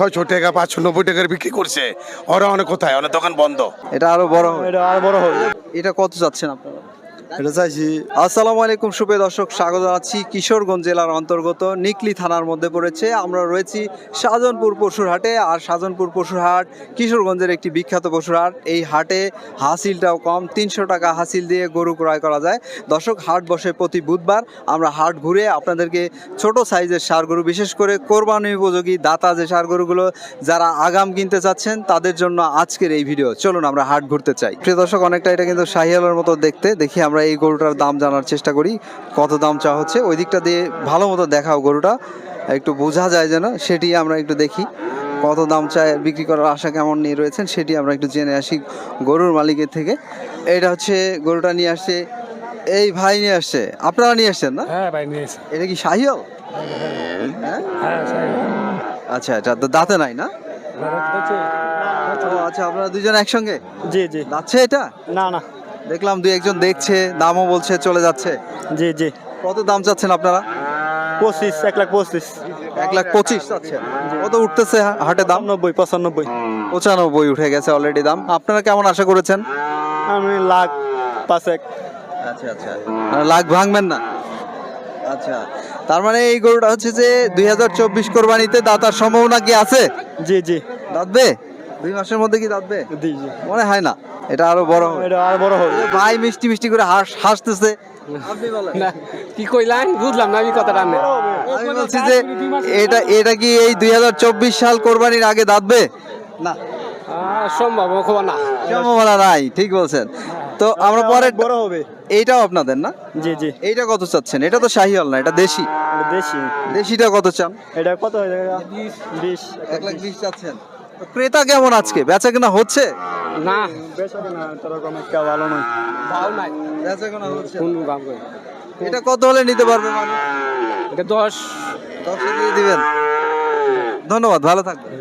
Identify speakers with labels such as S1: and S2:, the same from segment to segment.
S1: ছয়শো টাকা পাঁচশো নব্বই টাকার বিক্রি করছে। ওরা অনেক কোথায়? অনেক দোকান বন্ধ।
S2: এটা আরও বড় হবে।
S3: এটা আরও বড় হবে।
S2: এটা কত চাচ্ছেন আপনারা?
S3: এটা চাইছি
S2: আসসালামু আলাইকুম, সুপ্রিয় দর্শক, স্বাগত জানাচ্ছি কিশোরগঞ্জ জেলার অন্তর্গত নিকলি থানার মধ্যে পড়েছে। আমরা রয়েছি সাজনপুর পশুর হাটে, আর শাহজাহানপুর পশুর হাট কিশোরগঞ্জের একটি বিখ্যাত পশুর হাট। এই হাটে হাসিলটাও কম, তিনশো টাকা হাসিল দিয়ে গরু ক্রয় করা যায়। দর্শক, হাট বসে প্রতি বুধবার আমরা হাট ঘুরে আপনাদেরকে ছোট সাইজের সার গরু বিশেষ করে কোরবানি উপযোগী দাতা যে সার গরুগুলো যারা আগাম কিনতে চাচ্ছেন, তাদের জন্য আজকের এই ভিডিও। চলুন আমরা হাট ঘুরতে চাই। প্রিয় দর্শক, অনেকটা এটা কিন্তু শাহিয়ালের মতো দেখতে। দেখি আমরা এই গরুটার দাম জানার চেষ্টা করি কত দাম চাওয়া হচ্ছে। ওই দিকটা দিয়ে ভালো মতো দেখাও গরুটা একটু বোঝা যায় যেন সেটি আমরা একটু দেখি কত দাম চায় বিক্রি করার আশা কেমন নিয়ে রয়েছেন সেটি আমরা একটু জেনে আসি গরুর মালিকের থেকে। এটা হচ্ছে গরুটা নিয়ে আসছে এই ভাই নিয়ে আসছে আপনারা নিয়ে আসছেন না?
S3: হ্যাঁ ভাই নিয়েছি
S2: এটা কি শাহিয়াল হ্যাঁ
S3: হ্যাঁ
S2: আচ্ছা আচ্ছা তো দাঁতে নাই না? আচ্ছা আপনারা দুজন একসঙ্গে?
S3: জি জি।
S2: যাচ্ছে এটা?
S3: না না।
S2: দেখলাম দুই একজন দেখছে দামও বলছে চলে যাচ্ছে।
S3: জি জি।
S2: কত দাম চাচ্ছেন আপনারা?
S3: পঁচিশ এক লাখ পঁচিশ।
S2: এক লাখ পঁচিশ চাচ্ছেন কত উঠতেছে হাটে দাম?
S3: নব্বই পঁচানব্বই।
S2: পঁচানব্বই উঠে গেছে অলরেডি দাম। আপনারা কেমন আশা করেছেন?
S3: আমি লাখ পাঁচেক।
S2: আচ্ছা আচ্ছা। মানে লাখ ভাঙবেন না? আচ্ছা। তার মানে এই গরুটা হচ্ছে যে দুই হাজার চব্বিশ কোরবানিতে দাতার সম্ভাবনা কি আছে?
S3: জি জি।
S2: দাঁতবে? দুই মাসের মধ্যে কি দাঁতবে?
S3: জি জি।
S2: মনে হয় না। এটা আরও বড় হবে।
S3: এটা আর বড় হবে।
S2: ভাই মিষ্টি মিষ্টি করে হাস হাসতেছে। আপনি বলেন।
S4: কি কইলেন বুঝলাম না আমি কথাটা আমি
S2: আমি বলছি যে এটা এটা কি এই দুই সাল কোরবানির আগে দাঁতবে? না।
S4: সম্ভব না।
S2: সম্ভাবনা নাই ঠিক বলছেন। তো আমরা পরে
S3: বড় হবে।
S2: এইটাও আপনাদের না?
S3: জি জি।
S2: এইটা কত চাচ্ছেন? এটা তো শাহিওয়াল না এটা দেশি।
S3: দেশি।
S2: দেশিটা কত চান?
S3: এটা কত হয়ে যাবে? বিশ।
S2: এক লাখ বিশ চাচ্ছেন। তো ক্রেতা কেমন আজকে? বেচা কেনা হচ্ছে?
S4: না
S3: ভালো নয়।
S4: ভালো নাই।
S2: বেচা কেনা হচ্ছে।
S4: কোন দাম কই
S2: এটা কত হলে নিতে পারবে মানুষ?
S4: এটা দশ।
S2: দর্শক দিয়ে দিবেন। ধন্যবাদ ভালো থাকবেন।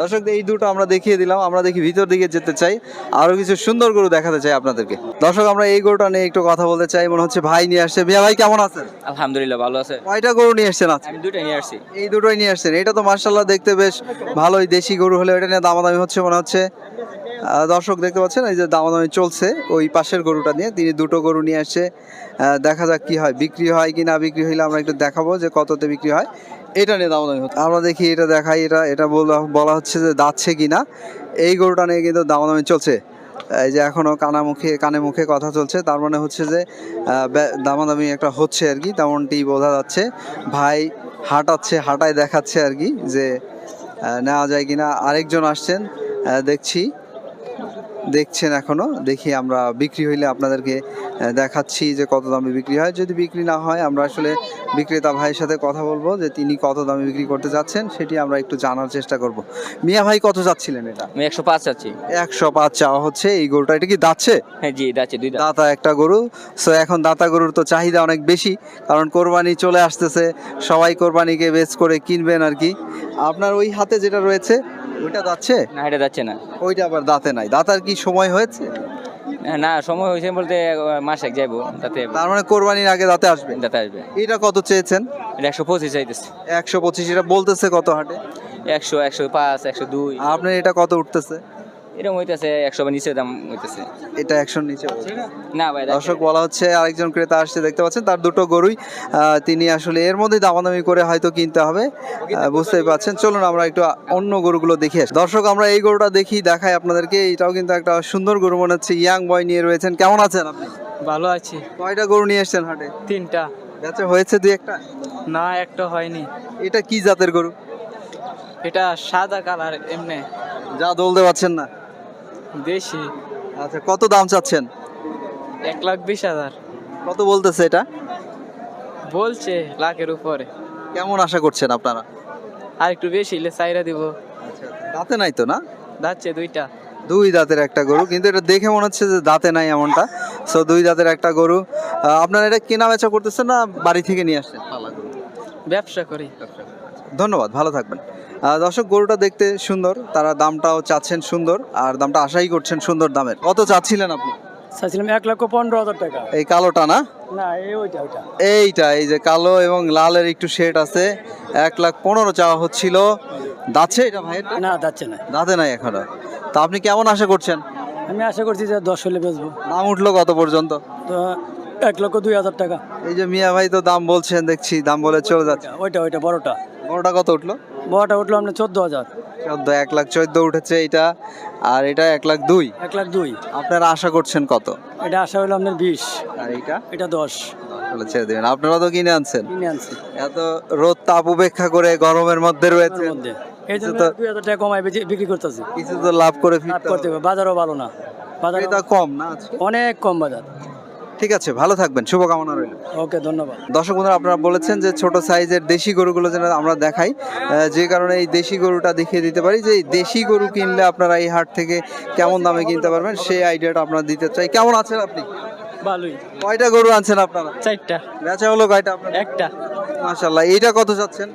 S2: দর্শকদের এই দুটো আমরা দেখিয়ে দিলাম। আমরা দেখি ভিতর দিকে যেতে চাই। আরও কিছু সুন্দর গরু দেখাতে চাই আপনাদেরকে। দর্শক আমরা এই গরুটা নিয়ে একটু কথা বলতে চাই। মনে হচ্ছে ভাই নিয়ে আসছে। মিয়া ভাই কেমন আছেন?
S5: আলহামদুলিল্লাহ ভালো আছে।
S2: কয়টা গরু নিয়ে আসছেন আজকে?
S5: আমি দুটো নিয়ে আসছি।
S2: এই দুটোই নিয়ে আসছেন। এটা তো মার্শাল্লাহ দেখতে বেশ ভালোই। দেশি গরু হলে এটা নিয়ে দামাদামি হচ্ছে মনে হচ্ছে। দর্শক দেখতে পাচ্ছেন, এই যে দামাদামি চলছে, ওই পাশের গরুটা নিয়ে, তিনি দুটো গরু নিয়ে আসছে দেখা যাক কি হয়, বিক্রি হয় কি না বিক্রি হইলে আমরা একটু দেখাবো যে কততে বিক্রি হয়। এটা নিয়ে দামাদামি হচ্ছে। আমরা দেখি, এটা দেখাই, এটা এটা বলা হচ্ছে যে দাচ্ছে কি না। এই গরুটা নিয়ে কিন্তু দামাদামি চলছে। এই যে এখনও কানা মুখে, কানে মুখে কথা চলছে, তার মানে হচ্ছে যে দামাদামি একটা হচ্ছে আর কি, তেমনটি বোঝা যাচ্ছে। ভাই হাঁটাচ্ছে, হাঁটায় দেখাচ্ছে আর কি যে নেওয়া যায় কিনা আরেকজন আসছেন দেখছি। দেখছেন এখনও দেখি আমরা বিক্রি হইলে আপনাদেরকে দেখাচ্ছি যে কত দামে বিক্রি হয়। যদি বিক্রি না হয় আমরা আসলে বিক্রেতা ভাইয়ের সাথে কথা বলব যে তিনি কত দামে বিক্রি করতে যাচ্ছেন সেটি আমরা একটু জানার চেষ্টা করব। মিয়া ভাই কত যাচ্ছিলেন এটা?
S5: আমি একশো পাঁচ চাচ্ছি
S2: একশো পাঁচ চাওয়া হচ্ছে এই গরুটা এটা কি দাচ্ছে
S5: হ্যাঁ জি যাচ্ছে দুই দাঁত।
S2: দাতা একটা গরু সো এখন দাতা গরুর তো চাহিদা অনেক বেশি কারণ কোরবানি চলে আসতেছে সবাই কোরবানিকে বেচ করে কিনবেন আর কি। আপনার ওই হাতে যেটা রয়েছে ওইটা যাচ্ছে?
S5: না এটা যাচ্ছে না।
S2: ওইটা আবার দাঁতে নাই। দাঁতার কি সময় হয়েছে?
S5: হ্যাঁ, না সময় হয়েছে বলতে মাসে এক যাইবো তাতে
S2: তার মানে কোরবানির আগে দাঁতে আসবে?
S5: দাঁতে আসবে।
S2: এটা কত চেয়েছেন?
S5: এটা একশো পঁচিশ চাইতেছে।
S2: একশো পঁচিশ এটা বলতেছে কত হাটে?
S5: একশো একশো পাঁচ একশো দুই।
S2: আপনার এটা কত উঠতেছে?
S5: এরকম হইতেছে একশো বা নিচে দাম হইতেছে।
S2: এটা একশো নিচে
S5: না ভাই
S2: দর্শক বলা হচ্ছে আরেকজন ক্রেতা আসছে দেখতে পাচ্ছেন তার দুটো গরুই তিনি আসলে এর মধ্যে দামাদামি করে হয়তো কিনতে হবে। বুঝতেই পাচ্ছেন। চলুন আমরা একটু অন্য গরুগুলো দেখে দর্শক আমরা এই গরুটা দেখি দেখাই আপনাদেরকে। এটাও কিন্তু একটা সুন্দর গরু মনে হচ্ছে ইয়াং বয় নিয়ে রয়েছেন। কেমন আছেন আপনি?
S4: ভালো আছি।
S2: কয়টা গরু নিয়ে এসছেন হাটে?
S4: তিনটা।
S2: বেচা হয়েছে দুই একটা?
S4: না একটা হয়নি।
S2: এটা কি জাতের গরু?
S4: এটা সাদা কালার এমনি।
S2: যা দলতে পারছেন না।
S4: দেশি।
S2: আচ্ছা কত দাম চাচ্ছেন?
S4: এক লাখ বিশ হাজার।
S2: কত বলতেছে এটা?
S4: বলছে লাখের উপরে।
S2: কেমন আশা করছেন আপনারা?
S4: আর একটু বেশি হলে চাইরা দিব।
S2: আচ্ছা দাঁতে নাই তো না?
S4: যাচ্ছে দুইটা।
S2: দুই দাঁতের একটা গরু কিন্তু এটা দেখে মনে হচ্ছে যে দাঁতে নাই এমনটা। সো দুই দাঁতের একটা গরু। আপনারা এটা কেনা বেচা করতেছেন না বাড়ি থেকে নিয়ে আসছেন?
S4: ব্যবসা করি।
S2: ধন্যবাদ ভালো থাকবেন। দর্শক গরুটা দেখতে সুন্দর। তারা দামটাও চাচ্ছেন সুন্দর আর দামটা আশাই করছেন সুন্দর দামের। কত চাচ্ছিলেন আপনি?
S3: চাইছিলাম এক লক্ষ পনেরো হাজার টাকা।
S2: এই কালোটা না?
S3: না ওইটা ওইটা।
S2: এইটা এই যে কালো এবং লালের একটু শেড আছে। এক লাখ পনেরো চাওয়া হচ্ছিল। দাচ্ছে এটা ভাইয়ের?
S3: না যাচ্ছে না।
S2: দাঁতে নাই এখনও। তা আপনি কেমন আশা করছেন?
S3: আমি আশা করছি যে দশ হলে বেচবো।
S2: দাম উঠল কত পর্যন্ত?
S3: তো এক লক্ষ দুই হাজার টাকা।
S2: এই যে মিয়া ভাই তো দাম বলছেন দেখছি দাম বলে চলে যাচ্ছে।
S3: ওইটা ওইটা বড়টা।
S2: বড়টা কত উঠল?
S3: বড়টা উঠল আপনার চোদ্দ হাজার।
S2: চোদ্দ এক লাখ চোদ্দ উঠেছে এটা আর এটা এক লাখ দুই।
S3: এক লাখ দুই।
S2: আপনারা আশা করছেন কত?
S3: এটা আশা হলো আপনার বিশ।
S2: আর এইটা
S3: এটা দশ।
S2: তাহলে ছেড়ে দেবেন। আপনারা তো কিনে আনছেন?
S3: কিনে আনছি।
S2: এত রোদ তাপ উপেক্ষা করে গরমের মধ্যে রয়েছে
S3: মধ্যে। এই জন্য দুই হাজার টাকা বেচে- বিক্রি করতেছি।
S2: কিছু তো লাভ করে
S3: লাভ
S2: ফিরতে
S3: করতে
S2: হবে।
S3: হবে। বাজারও ভালো না। বাজার
S2: এটা কম না আজকে?
S3: অনেক কম বাজার।
S2: ঠিক আছে ভালো থাকবেন শুভকামনা রইল।
S3: ওকে ধন্যবাদ।
S2: দর্শক বন্ধুরা আপনারা বলেছেন যে ছোট সাইজের দেশি গরুগুলো যেন আমরা দেখাই যে কারণে এই দেশি গরুটা দেখিয়ে দিতে পারি যে দেশি গরু কিনলে আপনারা এই হাট থেকে কেমন দামে কিনতে পারবেন সেই আইডিয়াটা আপনারা দিতে চাই। কেমন আছেন আপনি?
S4: ভালোই।
S2: কয়টা গরু আনছেন আপনারা?
S4: চারটা।
S2: বেচা হলো কয়টা আপনার
S4: একটা।
S2: মাশাল্লাহ এইটা কত যাচ্ছেন?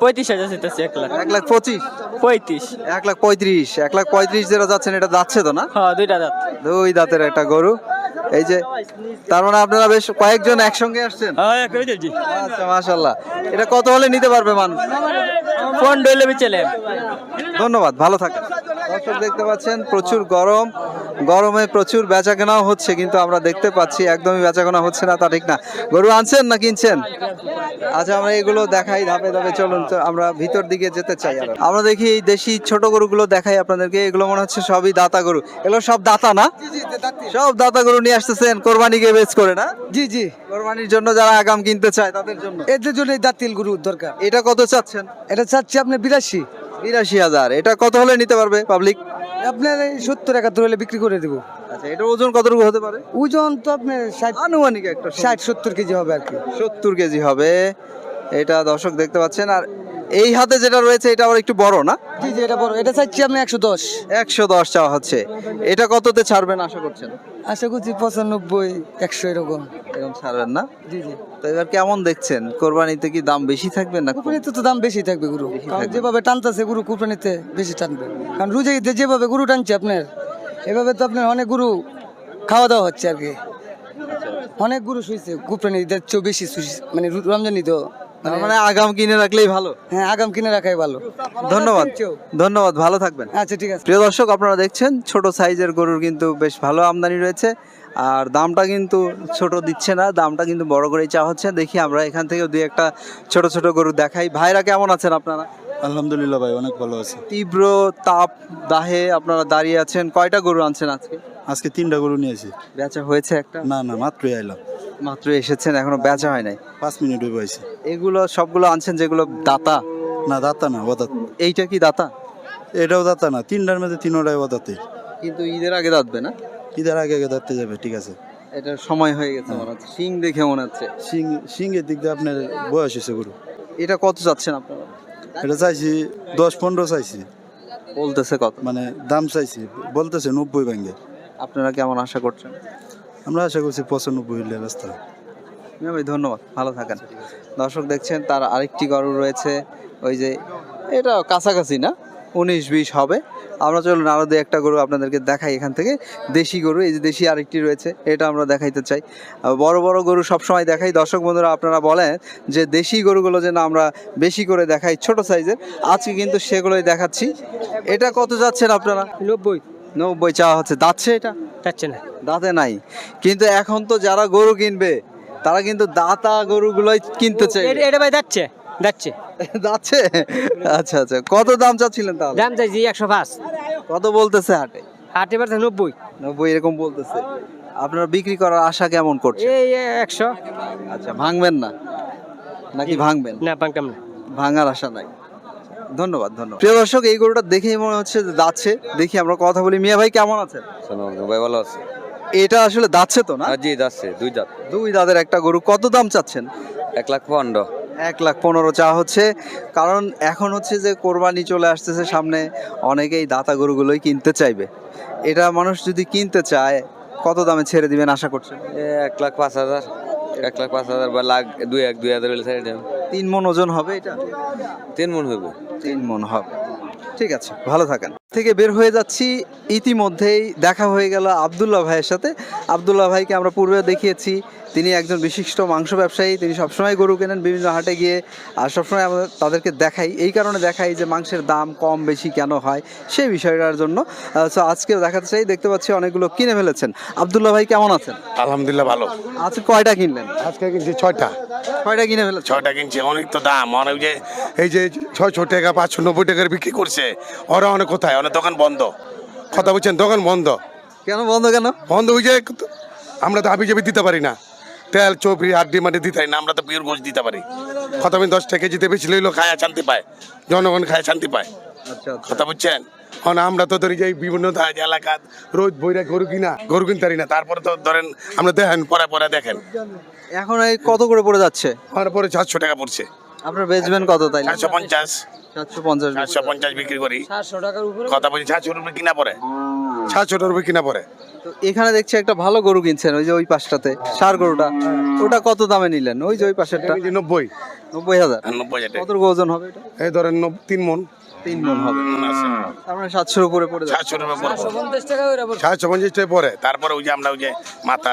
S4: পঁয়ত্রিশ হাজার চাইতেছে এক লাখ।
S2: এক লাখ পঁচিশ?
S4: পঁয়ত্রিশ।
S2: এক লাখ পঁয়ত্রিশ এক লাখ পঁয়ত্রিশ যেটা যাচ্ছেন এটা যাচ্ছে তো না?
S4: হ্যাঁ দুইটা দাঁত।
S2: দুই দাঁতের একটা গরু। এই যে তার মানে আপনারা বেশ কয়েকজন একসঙ্গে আসছেন?
S4: হ্যাঁ
S2: আচ্ছা মাশাল্লাহ এটা কত হলে নিতে পারবে মানুষ?
S4: ফোন ডইলে
S2: ধন্যবাদ ভালো থাকেন। দর্শক দেখতে পাচ্ছেন প্রচুর গরম। গরমে প্রচুর বেচা কেনাও হচ্ছে কিন্তু আমরা দেখতে পাচ্ছি একদমই বেচা কেনা হচ্ছে না তা ঠিক না। গরু আনছেন না কিনছেন? আচ্ছা আমরা এগুলো দেখাই ধাপে ধাপে চলুন তো আমরা ভিতর দিকে যেতে চাই আরও। আমরা দেখি এই দেশি ছোট গরুগুলো দেখাই আপনাদেরকে এগুলো মনে হচ্ছে সবই দাতা গরু। এগুলো সব দাতা না? সব দাতা গরু নিয়ে আসতেছেন কোরবানিকে বেচ করে না?
S6: জি জি।
S2: কোরবানির জন্য যারা আগাম কিনতে চায় তাদের জন্য?
S6: এদের জন্য এই দাঁতিল গরু দরকার।
S2: এটা কত চাচ্ছেন?
S6: এটা চাচ্ছি আপনি বিরাশি।
S2: বিরাশি হাজার। এটা কত হলে নিতে পারবে পাবলিক
S6: আপনার এই সত্তর একাত্তর হলে বিক্রি করে দেবো।
S2: আচ্ছা এটার ওজন কতটুকু হতে পারে?
S6: ওজন তো আপনার ষাট
S2: আনুমানিক একটা
S6: ষাট সত্তর কেজি হবে আর কি।
S2: সত্তর কেজি হবে। এটা দর্শক দেখতে পাচ্ছেন আর এই হাতে যেটা রয়েছে এটা আবার একটু বড় না?
S6: জি জি এটা বড়। এটা চাচ্ছি আপনি একশো দশ।
S2: একশো দশ চাওয়া হচ্ছে। এটা কততে ছাড়বেন আশা করছেন?
S6: আশা করছি পঁচানব্বই একশো এরকম।
S2: এরকম ছাড়বেন না?
S6: জি জি।
S2: তো এবার কেমন দেখছেন? কোরবানিতে কি দাম বেশি থাকবে না?
S6: কুরবানিতে তো দাম বেশি থাকবে গরু। কারণ যেভাবে টানতেছে গরু কুরবানিতে বেশি টানবে। কারণ রুজে ঈদে যেভাবে গরু টানছে আপনার এভাবে তো আপনার অনেক গুরু খাওয়া দাওয়া হচ্ছে আর কি। অনেক গুরু শুয়েছে কুরবানি ঈদের চেয়েও বেশি। মানে রমজান ঈদও।
S2: তার মানে আগাম কিনে রাখলেই ভালো।
S6: হ্যাঁ আগাম কিনে রাখাই ভালো।
S2: ধন্যবাদ। ধন্যবাদ ভালো থাকবেন।
S6: আচ্ছা ঠিক আছে।
S2: প্রিয় দর্শক আপনারা দেখছেন ছোট সাইজের গরুর কিন্তু বেশ ভালো আমদানি রয়েছে। আর দামটা কিন্তু ছোট দিচ্ছে না দামটা কিন্তু বড় করেই চাওয়া হচ্ছে। দেখি আমরা এখান থেকে দুই একটা ছোট ছোট গরু দেখাই। ভাইরা কেমন আছেন আপনারা?
S7: আলহামদুলিল্লাহ ভাই অনেক ভালো আছে।
S2: তীব্র তাপ দাহে আপনারা দাঁড়িয়ে আছেন। কয়টা গরু আনছেন আজকে?
S7: আজকে তিনটা গরু নিয়েছি।
S2: বেচা হয়েছে একটা?
S7: না না মাত্রই আইলাম।
S2: মাত্র এসেছেন এখনও বেচা হয় নাই।
S7: পাঁচ মিনিট হয়ে পাইছি
S2: এগুলো সবগুলো আনছেন যেগুলো দাতা?
S7: না দাতা না ওদাত
S2: এইটা কি দাতা?
S7: এটাও দাতা না তিনটার মধ্যে তিনোটাই ওদাতে
S2: কিন্তু ঈদের আগে দাঁতবে না?
S7: ঈদের আগে আগে দাঁততে যাবে ঠিক আছে।
S2: এটার সময় হয়ে গেছে মনে হচ্ছে। শিং দেখে মনে হচ্ছে।
S7: সিং সিংয়ের দিক দিয়ে আপনার বয়স হয়েছে গরু।
S2: এটা কত চাচ্ছেন আপনারা?
S7: এটা চাইছি দশ পনেরো চাইছি।
S2: বলতেছে কত?
S7: মানে দাম চাইছি বলতেছে নব্বই ব্যাঙ্গে।
S2: আপনারা কেমন আশা করছেন?
S7: আমরা আশা করছি পঁচানব্বই হইলে রাস্তা।
S2: মিয়া ভাই, ধন্যবাদ। ভালো থাকেন। দর্শক দেখছেন, তার আরেকটি গরু রয়েছে। ওই যে, এটা কাছাকাছি না? উনিশ বিশ হবে। আমরা চলুন আরও দু একটা গরু আপনাদেরকে দেখাই এখান থেকে। দেশি গরু, এই যে দেশি আরেকটি রয়েছে, এটা আমরা দেখাইতে চাই। বড় বড় গরু সব সময় দেখাই। দর্শক বন্ধুরা, আপনারা বলেন যে দেশি গরুগুলো যেন আমরা বেশি করে দেখাই, ছোট সাইজের। আজকে কিন্তু সেগুলোই দেখাচ্ছি। এটা কত যাচ্ছেন আপনারা?
S3: নব্বই।
S2: নব্বই চাওয়া হচ্ছে। দাচ্ছে এটা?
S3: যাচ্ছে না।
S2: দাঁতে নাই। কিন্তু এখন তো যারা গরু কিনবে তারা কিন্তু দাতা গরুগুলোই কিনতে চাই
S3: এটা ভাই যাচ্ছে যাচ্ছে
S2: যাচ্ছে আচ্ছা আচ্ছা। কত দাম চাচ্ছিলেন তাহলে?
S3: দাম চাইছি একশো পাঁচ।
S2: কত বলতেছে হাটে?
S3: হাটে পারছে নব্বই।
S2: নব্বই এরকম বলতেছে। আপনারা বিক্রি করার আশা কেমন করছে?
S3: এই একশো।
S2: আচ্ছা ভাঙবেন না? নাকি ভাঙবেন?
S3: না পাঙ্কাম না।
S2: ভাঙার আশা নাই। ধন্যবাদ ধন্যবাদ। প্রিয় দর্শক এই গরুটা দেখেই মনে হচ্ছে যে যাচ্ছে। দেখি আমরা কথা বলি। মিয়া ভাই কেমন আছেন?
S8: ভাই ভালো আছে।
S2: এটা আসলে যাচ্ছে তো না?
S8: আর জি যাচ্ছে দুই দাঁত
S2: দুই দাদের একটা গরু। কত দাম চাচ্ছেন?
S8: এক লাখ পনেরো।
S2: এক লাখ পনেরো চা হচ্ছে। কারণ এখন হচ্ছে যে কোরবানি চলে আসতেছে সামনে অনেকেই দাতা গরুগুলোই কিনতে চাইবে। এটা মানুষ যদি কিনতে চায় কত দামে ছেড়ে দিবেন আশা করছেন?
S8: এক লাখ পাঁচ হাজার। এক লাখ পাঁচ হাজার বা লাখ দুই এক দুই হাজার হলে ছেড়ে দেন।
S2: তিন মন ওজন হবে এটা?
S8: তিন মন হবে।
S2: তিন মন হবে। ঠিক আছে ভালো থাকেন। থেকে বের হয়ে যাচ্ছি ইতিমধ্যেই দেখা হয়ে গেল আবদুল্লাহ ভাইয়ের সাথে। আবদুল্লাহ ভাইকে আমরা পূর্বে দেখিয়েছি তিনি একজন বিশিষ্ট মাংস ব্যবসায়ী তিনি সবসময় গরু কেনেন বিভিন্ন হাটে গিয়ে আর সবসময় আমরা তাদেরকে দেখাই। এই কারণে দেখাই যে মাংসের দাম কম বেশি কেন হয় সেই বিষয়টার জন্য। সো আজকেও দেখাতে চাই দেখতে পাচ্ছি অনেকগুলো কিনে ফেলেছেন। আবদুল্লাহ ভাই কেমন আছেন?
S1: আলহামদুলিল্লাহ ভালো।
S2: আজকে কয়টা কিনলেন?
S1: আজকে কিনছি ছয়টা।
S2: কয়টা কিনে ফেলেছেন
S1: ছয়টা কিনছি অনেক তো দাম। অনেক যে এই যে ছয়শো টাকা পাঁচশো নব্বই টাকার বিক্রি করছে ওরা অনেক কোথায়? অনেক দোকান বন্ধ। কথা বলছেন দোকান বন্ধ।
S2: কেন বন্ধ কেন?
S1: বন্ধ হয়ে যায় আমরা তো হাবি জাবি দিতে পারি না। তেল চপড়ি আড্ডি মাটি দিতে পারি না আমরা তো পিওর গোছ দিতে পারি। কথা আমি দশ টাকা কেজিতে বেশি লইলো খায়া শান্তি পায়। জনগণ খায় শান্তি পায়।
S2: আচ্ছা
S1: কথা বুঝছেন কারণ আমরা তো ধরি যে এই বিভিন্ন ধাজ এলাকা রোজ বইরা গরু কিনা গরু কিনতে না। তারপরে তো ধরেন আমরা দেখেন পরে পরে দেখেন।
S2: এখন এই কত করে পড়ে যাচ্ছে?
S1: তারপরে চারশো টাকা পড়ছে।
S2: আপনার বেচবেন কত তাই
S1: চারশো পঞ্চাশ।
S2: সাতশো পঞ্চাশ
S1: চারশো পঞ্চাশ বিক্রি করি।
S3: সাতশো টাকার উপরে?
S1: কথা বলছি সাতশো রুপয়ে কিনা পরে সাতশো কিনা পরে
S2: তো এখানে দেখছি একটা ভালো গরু কিনছেন ওই যে ওই পাশটাতে সার গরুটা। ওটা কত দামে নিলেন? ওই যে ওই পাশেরটা।
S1: নব্বই।
S2: নব্বই হাজার।
S1: নব্বই হাজার
S2: কত ওজন হবে এটা?
S1: এই ধরেন তিন মন।
S2: তিন মন হবে তার মানে সাতশোর উপরে পড়ে যাচ্ছে
S1: সাতশো রুপয়ে পড়ব
S3: পঞ্চাশ টাকা করে
S1: সাতশো পঞ্চাশ টাকা পরে তারপরে ওই যে আমরা ওই যে মাথা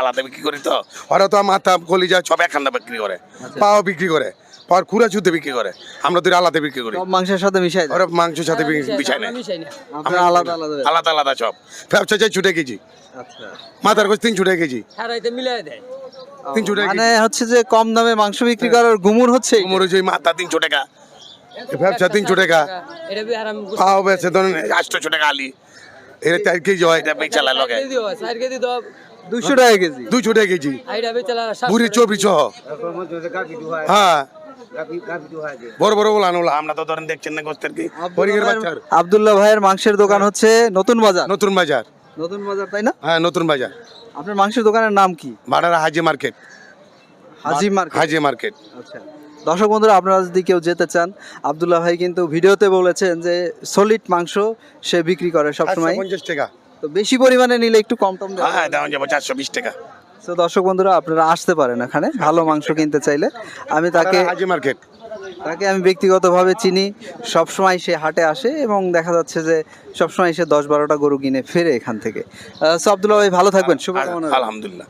S1: আলাদা বিক্রি করি তো ওরা তো মাথা কলিজা সব একখানা বিক্রি করে। পাও বিক্রি করে। পাওয়ার খুঁড়া চুতে বিক্রি করে। আমরা তো আলাদা বিক্রি করি।
S2: মাংসের সাথে মিশাই
S1: ওরা মাংসের সাথে
S3: মিশাই না
S2: আপনারা আলাদা আলাদা
S1: আলাদা আলাদা সব। ব্যবসা চাই ছুটে কেজি।
S2: আচ্ছা।
S1: মাথার গোছ তিন ছুটে কেজি।
S3: সারাইতে মিলাই দেয়।
S1: তিনশো টাকা
S2: মানে হচ্ছে যে কম দামে মাংস বিক্রি করার গুমুর হচ্ছে। এইটা।
S1: কোমর মাথা তিনশো টাকা। টাকা
S3: এটা
S1: চার কেজি হয় বেচালা লগে
S3: কেজি হয় চার কেজি তো
S2: দুইশো টাকা কেজি।
S1: দুশো টাকা কেজি। বুড়ি চবি সহ। হ্যাঁ। বড় বড় বলানো আমরা তো ধরেন দেখছেন না গোস্তের কি। হরিণের
S2: ভাইয়ের মাংসের দোকান হচ্ছে নতুন বাজার।
S1: নতুন বাজার।
S2: নতুন বাজার তাই না?
S1: হ্যাঁ নতুন বাজার।
S2: আপনার মাংসের দোকানের নাম কি?
S1: ভাড়ারা Haji market.
S2: Haji market.
S1: Haji market.
S2: আচ্ছা। দর্শক বন্ধুরা আপনারা যদি কেউ যেতে চান আবদুল্লাহ ভাই কিন্তু ভিডিওতে বলেছেন যে সলিড মাংস সে বিক্রি করে সবসময়।
S1: পঞ্চাশ টাকা।
S2: তো বেশি পরিমাণে নিলে একটু কম টম
S1: হ্যাঁ দাম যাব চারশো বিশ টাকা।
S2: তো দর্শক বন্ধুরা আপনারা আসতে পারেন এখানে ভালো মাংস কিনতে চাইলে। আমি তাকে
S1: হাজি মার্কেট।
S2: তাকে আমি ব্যক্তিগতভাবে চিনি সবসময় সে হাটে আসে এবং দেখা যাচ্ছে যে সবসময় সে দশ বারোটা গরু কিনে ফেরে এখান থেকে। সো আবদুল্লাহ ভাই ভালো থাকবেন শুভকামনা
S1: আলহামদুলিল্লাহ।